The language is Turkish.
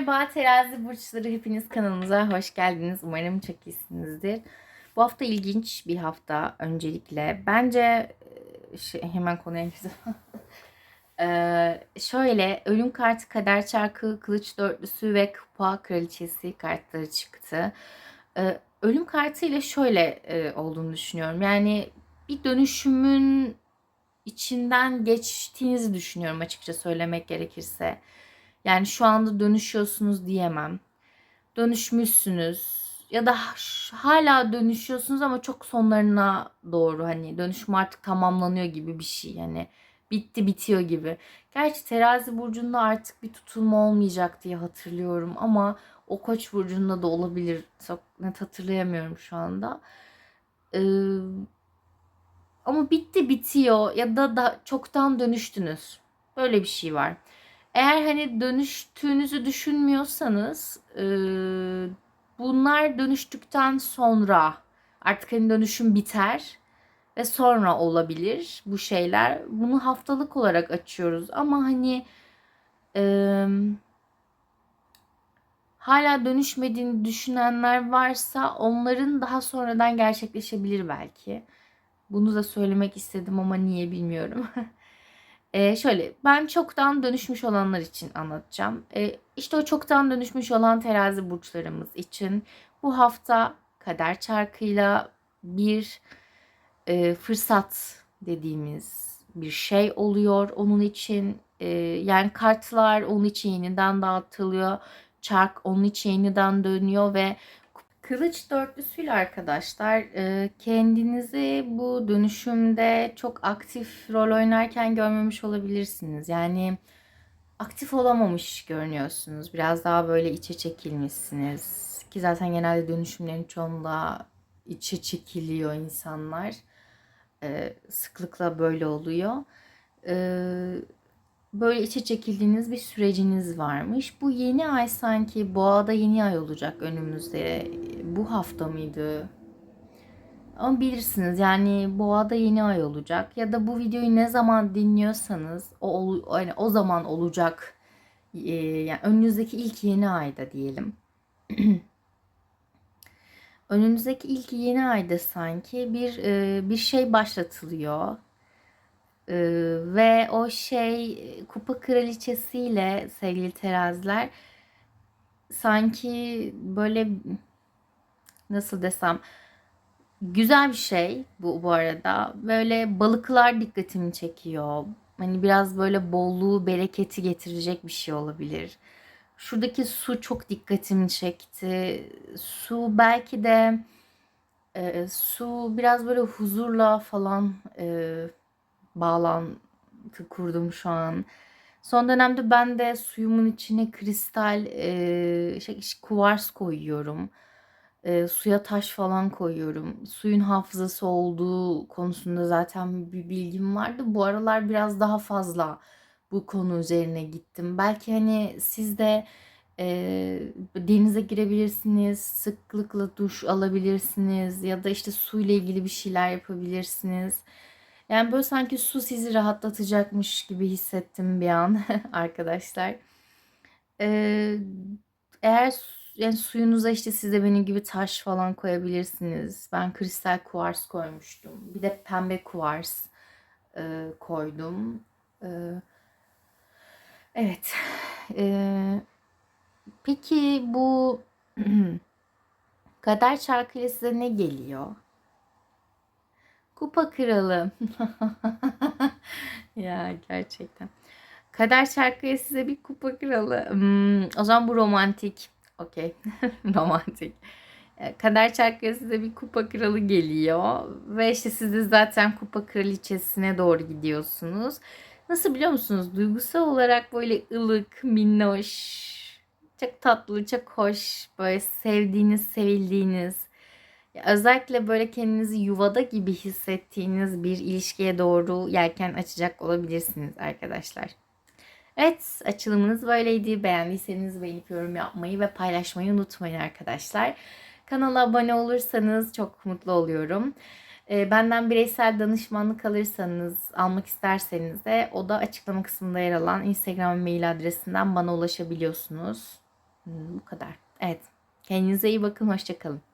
Merhaba terazi burçları hepiniz kanalımıza hoş geldiniz. Umarım çok iyisinizdir. Bu hafta ilginç bir hafta öncelikle. Bence e, şey, hemen konuya. Ee, şöyle ölüm kartı, kader çarkı, kılıç dörtlüsü ve kupa kraliçesi kartları çıktı. Ee, ölüm kartı ile şöyle e, olduğunu düşünüyorum. Yani bir dönüşümün içinden geçtiğinizi düşünüyorum açıkça söylemek gerekirse. Yani şu anda dönüşüyorsunuz diyemem. Dönüşmüşsünüz ya da hala dönüşüyorsunuz ama çok sonlarına doğru hani dönüşüm artık tamamlanıyor gibi bir şey. Yani bitti bitiyor gibi. Gerçi terazi burcunda artık bir tutulma olmayacak diye hatırlıyorum ama o koç burcunda da olabilir. Çok net hatırlayamıyorum şu anda. Ee, ama bitti bitiyor ya da, da çoktan dönüştünüz. Böyle bir şey var. Eğer hani dönüştüğünüzü düşünmüyorsanız e, bunlar dönüştükten sonra artık hani dönüşüm biter ve sonra olabilir bu şeyler. Bunu haftalık olarak açıyoruz ama hani e, hala dönüşmediğini düşünenler varsa onların daha sonradan gerçekleşebilir belki. Bunu da söylemek istedim ama niye bilmiyorum. e, şöyle ben çoktan dönüşmüş olanlar için anlatacağım. E, işte o çoktan dönüşmüş olan terazi burçlarımız için bu hafta kader çarkıyla bir e, fırsat dediğimiz bir şey oluyor onun için. E, yani kartlar onun için yeniden dağıtılıyor. Çark onun için yeniden dönüyor ve Kılıç dörtlüsüyle arkadaşlar e, kendinizi bu dönüşümde çok aktif rol oynarken görmemiş olabilirsiniz. Yani aktif olamamış görünüyorsunuz. Biraz daha böyle içe çekilmişsiniz. Ki zaten genelde dönüşümlerin çoğunda içe çekiliyor insanlar. E, sıklıkla böyle oluyor. E, böyle içe çekildiğiniz bir süreciniz varmış. Bu yeni ay sanki boğada yeni ay olacak önümüzde. Bu hafta mıydı? Ama bilirsiniz yani boğada yeni ay olacak ya da bu videoyu ne zaman dinliyorsanız o yani o zaman olacak. Ee, yani önünüzdeki ilk yeni ayda diyelim. önünüzdeki ilk yeni ayda sanki bir e, bir şey başlatılıyor ee, ve o şey kupa kraliçesiyle sevgili teraziler sanki böyle nasıl desem güzel bir şey bu bu arada. Böyle balıklar dikkatimi çekiyor. Hani biraz böyle bolluğu, bereketi getirecek bir şey olabilir. Şuradaki su çok dikkatimi çekti. Su belki de e, su biraz böyle huzurla falan e, bağlantı kurdum şu an. Son dönemde ben de suyumun içine kristal e, şey, kuvars koyuyorum. E, suya taş falan koyuyorum. Suyun hafızası olduğu konusunda zaten bir bilgim vardı. Bu aralar biraz daha fazla bu konu üzerine gittim. Belki hani siz de e, denize girebilirsiniz, sıklıkla duş alabilirsiniz ya da işte suyla ilgili bir şeyler yapabilirsiniz. Yani böyle sanki su sizi rahatlatacakmış gibi hissettim bir an arkadaşlar. Ee, eğer yani suyunuza işte siz de benim gibi taş falan koyabilirsiniz. Ben kristal kuvars koymuştum. Bir de pembe kuvars e, koydum. E, evet. E, peki bu kader şarkıyla size ne geliyor? Kupa kralı. ya gerçekten. Kader şarkıya size bir kupa kralı. Hmm, o zaman bu romantik. Okey. romantik. E, kader şarkıya size bir kupa kralı geliyor. Ve işte siz de zaten kupa kraliçesine doğru gidiyorsunuz. Nasıl biliyor musunuz? Duygusal olarak böyle ılık, minnoş, çok tatlı, çok hoş, böyle sevdiğiniz, sevildiğiniz, Özellikle böyle kendinizi yuvada gibi hissettiğiniz bir ilişkiye doğru yelken açacak olabilirsiniz arkadaşlar. Evet açılımınız böyleydi. Beğendiyseniz beğenip yorum yapmayı ve paylaşmayı unutmayın arkadaşlar. Kanala abone olursanız çok mutlu oluyorum. Ee, benden bireysel danışmanlık alırsanız, almak isterseniz de o da açıklama kısmında yer alan Instagram mail adresinden bana ulaşabiliyorsunuz. Hmm, bu kadar. Evet. Kendinize iyi bakın. Hoşçakalın.